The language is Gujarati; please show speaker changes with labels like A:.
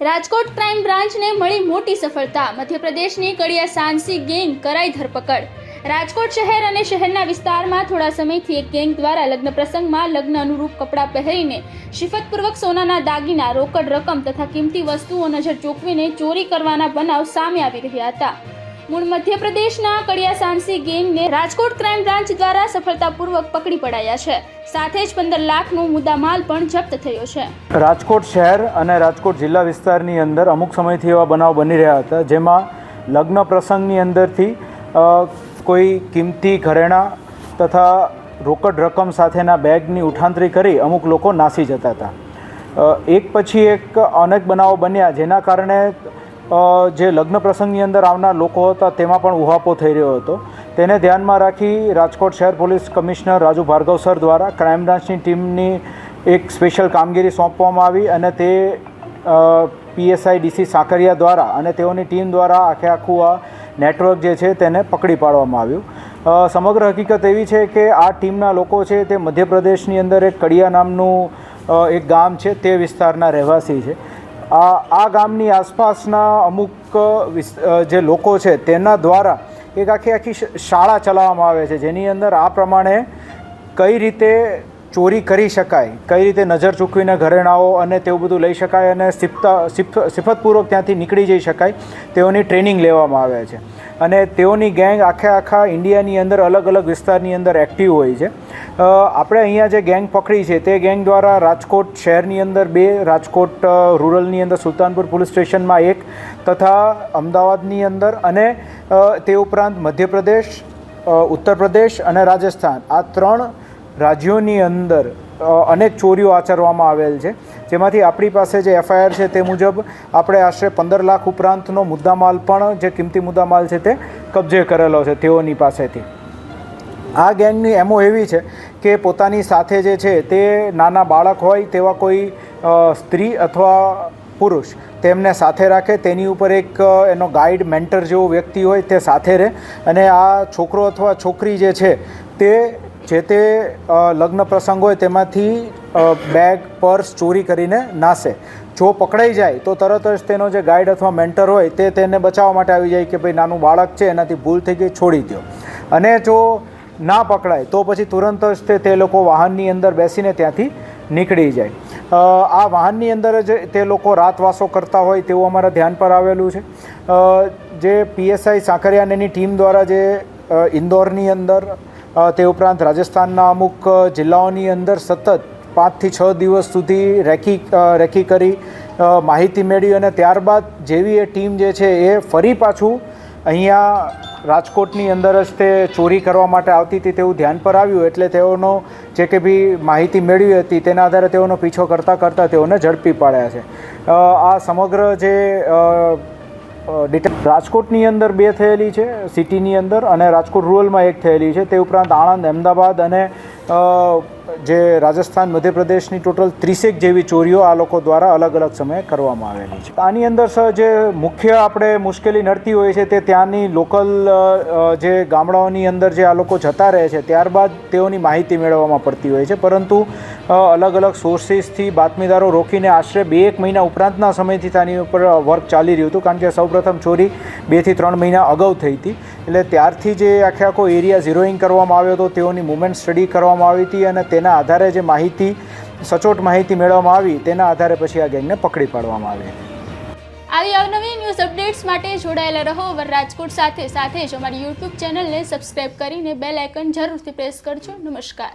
A: રાજકોટ ક્રાઇમ બ્રાન્ચને મળી મોટી સફળતા. મધ્યપ્રદેશની કડિયા સાંસી ગેંગ કરાઈ ધરપકડ. રાજકોટ શહેર અને શહેરના વિસ્તારમાં થોડા સમયથી એક ગેંગ દ્વારા લગ્ન પ્રસંગમાં લગ્ન અનુરૂપ કપડાં પહેરીને શિફતપૂર્વક સોનાના દાગીના, રોકડ રકમ તથા કિંમતી વસ્તુઓ નજર ચોકવીને ચોરી કરવાના બનાવ સામે આવી રહ્યા હતા. મૂળ મધ્યપ્રદેશના કડિયા સાંસી ગેંગને રાજકોટ ક્રાઇમ બ્રાન્ચ દ્વારા સફળતાપૂર્વક પકડી પડાયા છે. સાથે જ પંદર લાખનો મુદ્દામાલ પણ જપ્ત થયો છે.
B: રાજકોટ શહેર અને રાજકોટ જિલ્લા વિસ્તારની અંદર અમુક સમયથી એવા બનાવ બની રહ્યા હતા, જેમાં લગ્ન પ્રસંગની અંદરથી કોઈ કિંમતી ઘરેણાં તથા રોકડ રકમ સાથેના બેગની ઉઠાંતરી કરી અમુક લોકો નાસી જતા હતા. એક પછી એક અનેક બનાવો બન્યા, જેના કારણે જે લગ્ન પ્રસંગની અંદર આવનાર લોકો હતા, તેમાં પણ ઉહાપો થઈ રહ્યો હતો. તેને ધ્યાનમાં રાખી રાજકોટ શહેર police commissioner Raju Bhargav sir દ્વારા ક્રાઇમ બ્રાન્ચની ટીમની એક સ્પેશિયલ કામગીરી સોંપવામાં આવી અને તે પીએસઆઈ ડીસી સાકરિયા દ્વારા અને તેઓની ટીમ દ્વારા આખે આખું આ નેટવર્ક જે છે તેને પકડી પાડવામાં આવ્યું. સમગ્ર હકીકત એવી છે કે આ ટીમના લોકો છે તે મધ્યપ્રદેશની અંદર એક કડિયા નામનું એક ગામ છે તે વિસ્તારના રહેવાસી છે. આ ગામની આસપાસના અમુક જે લોકો છે તેના દ્વારા એક આખી આખી શાળા ચલાવવામાં આવે છે, જેની અંદર આ પ્રમાણે કઈ રીતે ચોરી કરી શકાય, કઈ રીતે નજર ચૂકવીને ઘરેણાઓ અને તેવું બધું લઈ શકાય અને સિફતા સિફ સિફતપૂર્વક ત્યાંથી નીકળી જઈ શકાય, તેઓની ટ્રેનિંગ લેવામાં આવે છે. અને તેઓની ગેંગ આખે આખા ઇન્ડિયાની અંદર, અલગ અલગ વિસ્તારની અંદર એક્ટિવ હોય છે. આપણે અહીંયા જે ગેંગ પકડી છે, તે ગેંગ દ્વારા રાજકોટ શહેરની અંદર બે, રાજકોટ રૂરલની અંદર સુલતાનપુર પોલીસ સ્ટેશનમાં એક તથા અમદાવાદની અંદર અને તે ઉપરાંત મધ્યપ્રદેશ ઉત્તર પ્રદેશ અને રાજસ્થાન. આ ત્રણ રાજ્યોની અંદર અનેક ચોરીઓ આચરવામાં આવેલ છે. જેમાંથી આપણી પાસે જે એફઆઈઆર છે તે મુજબ આપણે આશરે પંદર લાખ ઉપરાંતનો મુદ્દામાલ પણ, જે કિંમતી મુદ્દામાલ છે તે કબજે કરેલો છે તેઓની પાસેથી. આ ગેંગની એમો એવી છે કે પોતાની સાથે જે છે તે નાના બાળક હોય તેવા કોઈ સ્ત્રી અથવા પુરુષ તેમને સાથે રાખે. તેની ઉપર એક એનો ગાઈડ, મેન્ટર જેવો વ્યક્તિ હોય તે સાથે રહે. અને આ છોકરો અથવા છોકરી જે છે તે જે તે લગ્ન પ્રસંગ હોય તેમાંથી બેગ, પર્સ ચોરી કરીને નાસે. જો પકડાઈ જાય તો તરત જ તેનો જે ગાઈડ અથવા મેન્ટર હોય તે તેને બચાવવા માટે આવી જાય કે ભાઈ નાનું બાળક છે, એનાથી ભૂલ થઈ ગઈ, છોડી દો અને જો ના પકડાય તો પછી તુરંત જ તે તે લોકો વાહનની અંદર બેસીને ત્યાંથી નીકળી જાય. આ વાહનની અંદર જ તે લોકો રાતવાસો કરતા હોય તેવું અમારા ધ્યાન પર આવેલું છે. જે પીએસઆઈ સાંકરિયાને એની ટીમ દ્વારા જે ઇન્દોરની અંદર તે ઉપરાંત રાજસ્થાનના અમુક જિલ્લાઓની અંદર સતત પાંચથી છ દિવસ સુધી રેકી રેકી કરી માહિતી મેળવી અને ત્યારબાદ જેવી એ ટીમ જે છે એ ફરી પાછું અહીંયા રાજકોટની અંદર જ તે ચોરી કરવા માટે આવતી હતી તેવું ધ્યાન પર આવ્યું. એટલે તેઓનો જે કે બી માહિતી મેળવી હતી તેના આધારે તેઓનો પીછો કરતાં કરતાં તેઓને ઝડપી પાડ્યા છે. આ સમગ્ર જે રાજકોટની અંદર બે થયેલી છે, સિટીની અંદર અને રાજકોટ રૂરલમાં એક થયેલી છે. તે ઉપરાંત આણંદ, અમદાવાદ અને જે રાજસ્થાન, મધ્યપ્રદેશની ટોટલ ત્રીસેક જેવી ચોરીઓ આ લોકો દ્વારા અલગ અલગ સમયે કરવામાં આવેલી છે. આની અંદર સર, જે મુખ્ય આપણે મુશ્કેલી નડતી હોય છે તે ત્યાંની લોકલ જે ગામડાઓની અંદર જે આ લોકો જતા રહે છે, ત્યારબાદ તેઓની માહિતી મેળવવામાં પડતી હોય છે. પરંતુ અલગ અલગ સોર્સિસથી બાતમીદારો રોકીને આશરે બે એક મહિના ઉપરાંતના સમયથી તેની ઉપર વર્ક ચાલી રહ્યું હતું. કારણ કે સૌપ્રથમ ચોરી બેથી ત્રણ મહિના અગાઉ થઈ હતી. એટલે ત્યારથી જે આખે આખો એરિયા ઝીરોઈંગ કરવામાં આવ્યો હતો, તેઓની મુવમેન્ટ સ્ટડી કરવામાં આવી હતી અને તેના આધારે જે માહિતી, સચોટ માહિતી મેળવવામાં આવી, તેના આધારે પછી આ ગેંગને પકડી પાડવામાં આવી.
A: આવી અવનવી ન્યૂઝ અપડેટ્સ માટે જોડાયેલા રહો વર રાજકોટ સાથે. સાથે જ અમારી યુટ્યુબ ચેનલને સબસ્ક્રાઇબ કરીને બેલ આઇકન જરૂરથી પ્રેસ કરજો. નમસ્કાર.